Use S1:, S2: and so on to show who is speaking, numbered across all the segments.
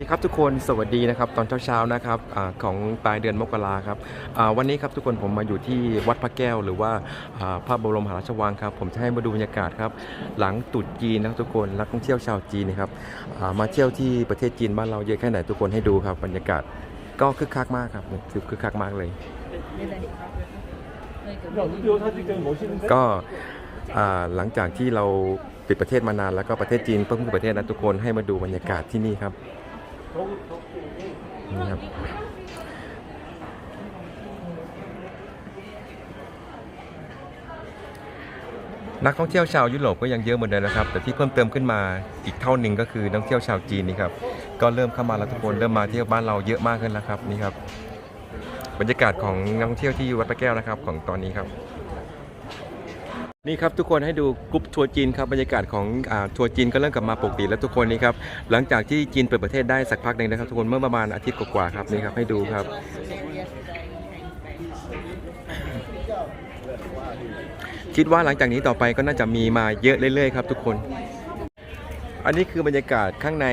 S1: สวัสดีครับทุกคนสวัสดีนะครับตอนเช้าๆนะครับอของปลายเดือนมกราครับวันนี้ครับทุกคนผมมาอยู่ที่วัดพระแก้ว หรือว่าพระบรมหาราชวังครับผมจะให้มาดูบรรยากาศครับหลังตรุษจีนนะทุกคนนักท่องเที่ยวชาวจีนนะครับมาเที่ยวที่ประเทศจีนบ้านเราเยอะแค่ไหนทุกคนให้ดูครับบรรยากาศก็คึกคักมากครับคือคึกคักมากเลย ก็หลังจากที่เราปิดประเทศมานานแล้วก็ประเทศจีนเพิ่งเปิดประเทศนะทุกคนให้มาดูบรรยากาศที่นี่ครับ นี่ครับนักท่องเที่ยวชาวยุโรปก็ยังเยอะเหมือนเดิมนะครับ แต่ที่เพิ่มเติมขึ้นมาอีกเท่าหนึ่งก็คือนักท่องเที่ยวชาวจีนนี่ครับก็เริ่มเข้ามาแล้วทุกคนเริ่มมาเที่ยวบ้านเราเยอะมากขึ้นแล้วครับนี่ครับ บรรยากาศของนักท่องเที่ยวที่วัดพระแก้วนะครับของตอนนี้ครับ นี่ครับทุกคนให้ดูกรุ๊ปทัวร์จีนครับบรรยากาศของอทัวร์จีนก็เริ่มกลับมาปกติแล้วทุกคนนี่ครับหลังจากที่จีนเปิดประเทศได้สักพักหนึ่งนะครับ ทุกคนเมื่อประมาณอาทิตย์กว่าๆครับนี่ครับให้ดูครับ คิดว่าหลังจากนี้ต่อไปก็น่าจะมีมาเยอะเรื่อยๆครับทุกคน อันนี้คือบรรยากาศข้างใน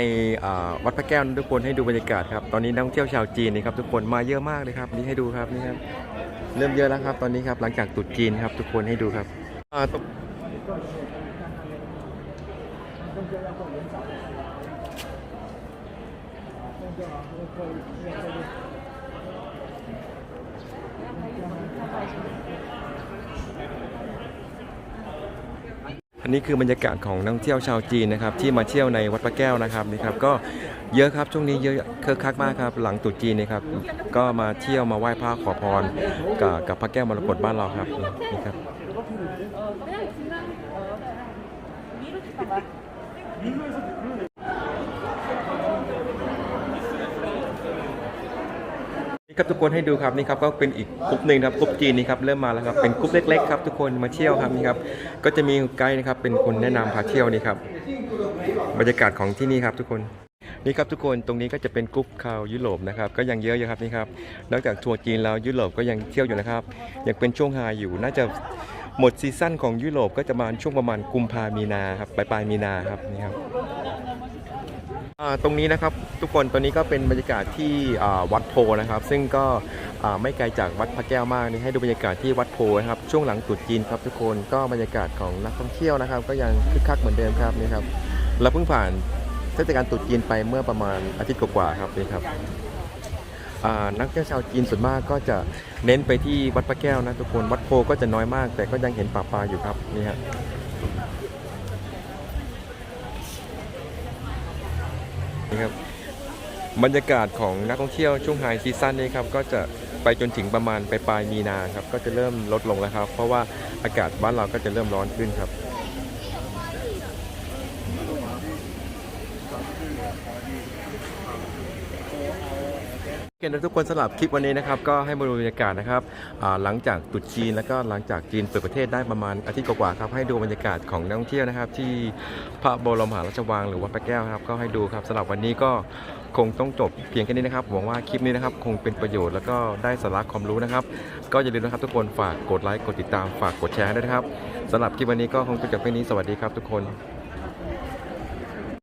S1: วัดพระแก้วทุกคนให้ดูบรรยากาศครับตอนนี้นักท่องเที่ยวชาวจีนนี่ครับทุกคนมาเยอะมากเลยครับนี่ให้ดูครับนี่ครับเริ่มเยอะแล้วครับตอนนี้ครับหลังจากตรุษจีนครับทุกคนให้ดูครับ อ่าต อันนี้คือบรรยากาศของนักท่องเที่ยวชาวจีนนะครับที่มาเที่ยวในวัดพระแก้วนะครับนี่ครับก็เยอะครับช่วงนี้เยอะคึกคักมากครับหลังตรุษจีนนะครับก็มาเที่ยวมาไหว้พระขอพรกับกับพระแก้วมรกตบ้านเราครับนี่ครับ ครับทุกคนให้ดูครับนี่ครับก็เป็นอีกกลุ่มหนึ่งครับกลุ่มจีนนี่ครับเริ่มมาแล้วครับเป็นกลุ่มเล็กๆครับทุกคนมาเที่ยวครับนี่ครับก็จะมีไกด์นะครับเป็นคนแนะนำพาเที่ยวนี่ครับบรรยากาศของที่นี่ครับทุกคนนี่ครับทุกคนตรงนี้ก็จะเป็นกลุ่มข่าวยุโรปนะครับก็ยังเยอะอยู่ครับนี่ครับนอกจากทัวร์จีนแล้วยุโรปก็ยังเที่ยวอยู่นะครับยังเป็นช่วงไฮอยู่น่าจะหมดซีซั่นของยุโรปก็จะมาช่วงประมาณกุมภามีนาครับปลายปลายมีนาครับนี่ครับ ตรงนี้นะครับทุกคนตอนนี้ก็เป็นบรรยากาศที่วัดโพนะครับ ซึ่งก็ไม่ไกลจากวัดพระแก้วมากนี่ให้ดูบรรยากาศที่วัดโพนะครับช่วงหลังตรุษจีนครับทุกคนก็บรรยากาศของนักท่องเที่ยวนะครับ ก็ยังคึกคักเหมือนเดิมครับนี่ครับเราเพิ่งผ่านเทศกาลตรุษจีนไปเมื่อประมาณอาทิตย์กว่าๆครับนี่ครับนักเที่ยวชาวจีนส่วนมากก็จะเน้นไปที่วัดพระแก้วนะทุกคนวัดโพก็จะน้อยมาก แต่ก็ยังเห็นป่าปลาอยู่ครับนี่ฮะ นี่ครับบรรยากาศของนักท่องเที่ยวช่วงไฮซีซั่นนี้ครับก็จะไปจนถึงประมาณปลายปลายมีนาครับก็จะเริ่มลดลงแล้วครับ เพราะว่าอากาศบ้านเราก็จะเริ่มร้อนขึ้นครับ โอเคนะทุกคนสำหรับคลิปวันนี้นะครับก็ให้มาดูบรรยากาศนะครับหลังจากตรุษจีนแล้วก็หลังจากจีนเปิดประเทศได้ประมาณอาทิตย์กว่าๆครับให้ดูบรรยากาศของนักท่องเที่ยวนะครับ ที่พระบรมมหาราชวังหรือวัดพระแก้วครับก็ให้ดูครับสำหรับวันนี้ก็คงต้องจบเพียงแค่นี้นะครับหวังว่าคลิปนี้นะครับคงเป็นประโยชน์แล้วก็ได้สาระความรู้นะครับ ก็อย่าลืมนะครับทุกคนฝากกดไลค์กดติดตามฝากกดแชร์ด้วยนะครับสำหรับคลิปวันนี้ก็คงต้องจบแค่นี้สวัสดีครับทุกคน